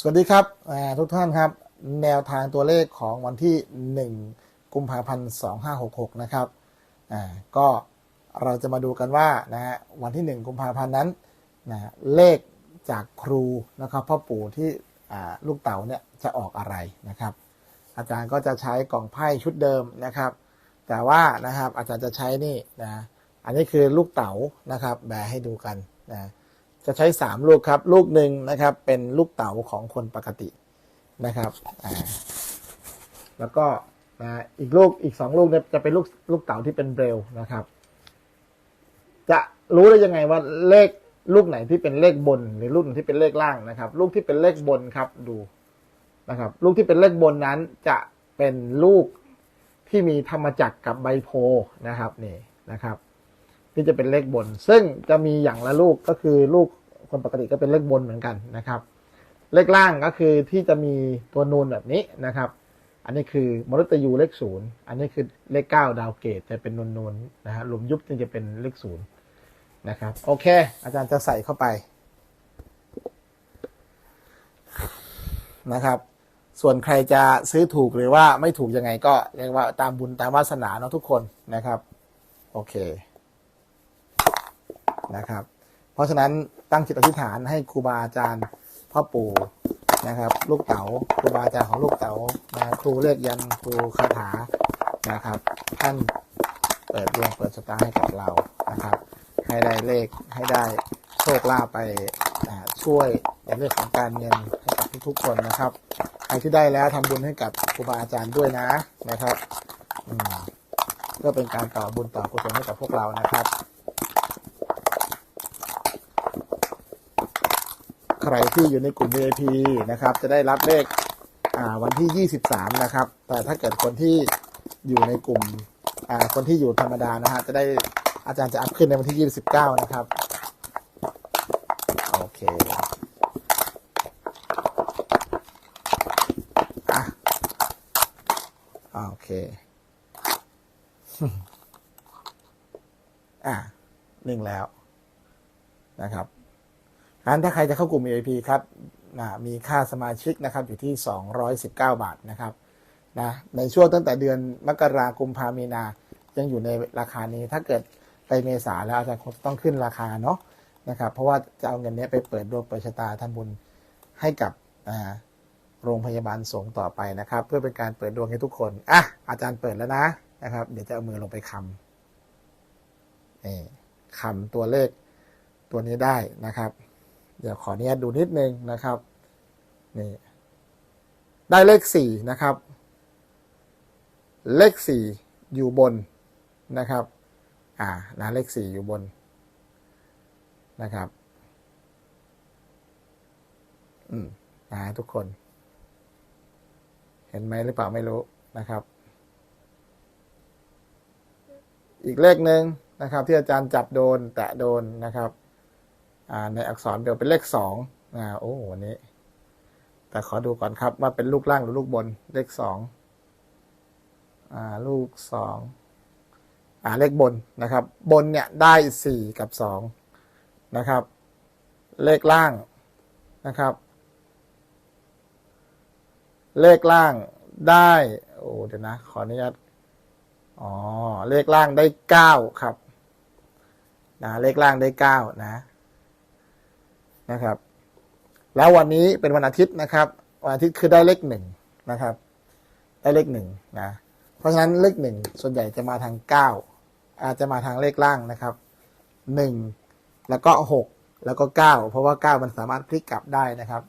สวัสดีครับทุกท่านครับ แนวทางตัวเลขของวันที่ 1 กุมภาพันธ์ 2566 นะครับก็เราจะมาดูกันว่านะฮะวันที่ 1 กุมภาพันธ์นั้นนะเลขจากครูนะครับพ่อปู่ที่ลูกเต๋าเนี่ยจะออกอะไรนะครับ อาจารย์ก็จะใช้กล่องไพ่ชุดเดิมนะครับ แต่ว่านะครับอาจารย์จะใช้นี่นะอันนี้คือลูกเต๋านะครับแบะให้ดูกันนะ จะใช้ 3 ลูกครับ ลูกหนึ่งนะครับ เป็นลูกเต๋าของคนปกตินะครับแล้วก็นะอีกลูกอีก 2 ลูกเนี่ยจะเป็นลูกลูกเต๋าที่เป็นเบรลนะครับ จะรู้ได้ยังไงว่าเลขลูกไหนที่เป็นเลขบน หรือลูกไหนที่เป็นเลขล่างนะครับ ลูกที่เป็นเลขบนครับดูนะครับ ลูกที่เป็นเลขบนนั้นจะเป็นลูกที่มีธรรมจักรกับใบโพล์นะครับนี่นะครับที่จะเป็นเลขบน ซึ่งจะมีอย่างละลูกก็คือลูก คนปกติก็เป็นเลขบนเหมือนกันนะครับ เลขล่างก็คือที่จะมีตัวนูนแบบนี้นะครับ อันนี้คือมฤตยูเลขศูนย์อันนี้คือเลขเก้าดาวเกตจะเป็นนูนนูนๆนะฮะหลุมยุบจึงจะเป็นเลขศูนย์นะครับ โอเค อาจารย์จะใส่เข้าไปนะครับ ส่วนใครจะซื้อถูกหรือว่าไม่ถูกยังไงก็เรียกว่าตามบุญตามวาสนาเนาะทุกคนนะครับ โอเคนะครับ เพราะฉะนั้นตั้งจิตอธิษฐานให้ครูบาอาจารย์พ่อปู่นะครับ ลูกเต๋าครูบาอาจารย์ของลูกเต๋าครูเรียกยันครูคาถานะครับ ท่านเปิดดวงเปิดสตาร์ให้กับเรานะครับ ให้ได้เลขให้ได้โชคลาภไปช่วยในเรื่องของการเงินให้กับทุกๆคนนะครับใครที่ได้แล้วทำบุญให้กับครูบาอาจารย์ด้วยนะนะครับอืมเพื่อเป็นการต่อบุญต่อกุศลให้กับพวกเรานะครับ ใค รที่อยู่ในกลุ่ม VIP นะครับ จะได้รับเลขวันที่ 23 นะครับ แต่ถ้าเกิดคนที่อยู่ในกลุ่มคนที่อยู่ธรรมดานะฮะจะได้อาจารย์จะอัพขึ้นในวันที่ 29 นะครับ โอเคอะโอเคอะหนึ่งแล้วนะครับ งั้นถ้าใครจะเข้ากลุ่ม VIP ครับมีค่าสมาชิกนะครับอยู่ที่ 219 บาทนะครับนะในช่วงตั้งแต่เดือนมกราคมพามีนายังอยู่ในราคานี้ถ้าเกิดไปเมษาแล้วอาจารย์คงต้องขึ้นราคาเนาะนะครับเพราะว่าจะเอาเงินนี้ไปเปิดดวงเปิดชะตาทำบุญให้กับโรงพยาบาลสงต่อไปนะครับ เพื่อเป็นการเปิดดวงให้ทุกคนอะอาจารย์เปิดแล้วนะนะครับ เดี๋ยวจะเอามือลงไปคำนี่คำตัวเลขตัวนี้ได้นะครับ เดี๋ยวขออนุญาตดูนิดนึงนะครับนี่ได้เลขสี่นะครับ เลขสี่อยู่บนนะครับ อ่านะเลขสี่อยู่บนนะครับอืมนะทุกคน เห็นไหมหรือเปล่าไม่รู้นะครับ อีกเลขหนึ่งนะครับ ที่อาจารย์จับโดนแตะโดนนะครับ ในอักษรเดียวเป็นเลขสองอ่าโอ้วันนี้ แต่ขอดูก่อนครับว่าเป็นลูกล่างหรือลูกบนเลขสองอ่าลูกสองอ่าเลขบนนะครับ บนเนี่ยได้สี่กับสองนะครับ เลขล่างนะครับ เลขล่างได้โอ้เดี๋ยวนะ ขออนุญาตอ๋อเลขล่างได้เก้าครับนะเลขล่างได้เก้านะ นะครับ แล้ววันนี้เป็นวันอาทิตย์นะครับ วันอาทิตย์คือได้เลขหนึ่งนะครับ ได้เลขหนึ่งนะ เพราะฉะนั้นเลขหนึ่งส่วนใหญ่จะมาทางเก้าอาจจะมาทางเลขล่างนะครับหนึ่งแล้วก็หกแล้วก็เก้าเพราะว่าเก้ามันสามารถพลิกกลับได้นะครับ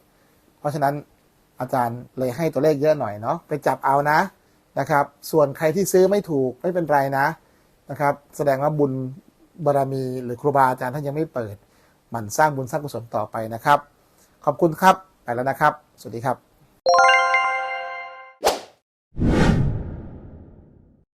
เพราะฉะนั้นอาจารย์เลยให้ตัวเลขเยอะหน่อยเนาะไปจับเอานะนะครับ ส่วนใครที่ซื้อไม่ถูกไม่เป็นไรนะนะครับ แสดงว่าบุญบารมีหรือครูบาอาจารย์ท่านยังไม่เปิด มันสร้างบุญสร้างกุศลต่อไปนะครับ ขอบคุณครับ ไปแล้วนะครับ สวัสดีครับ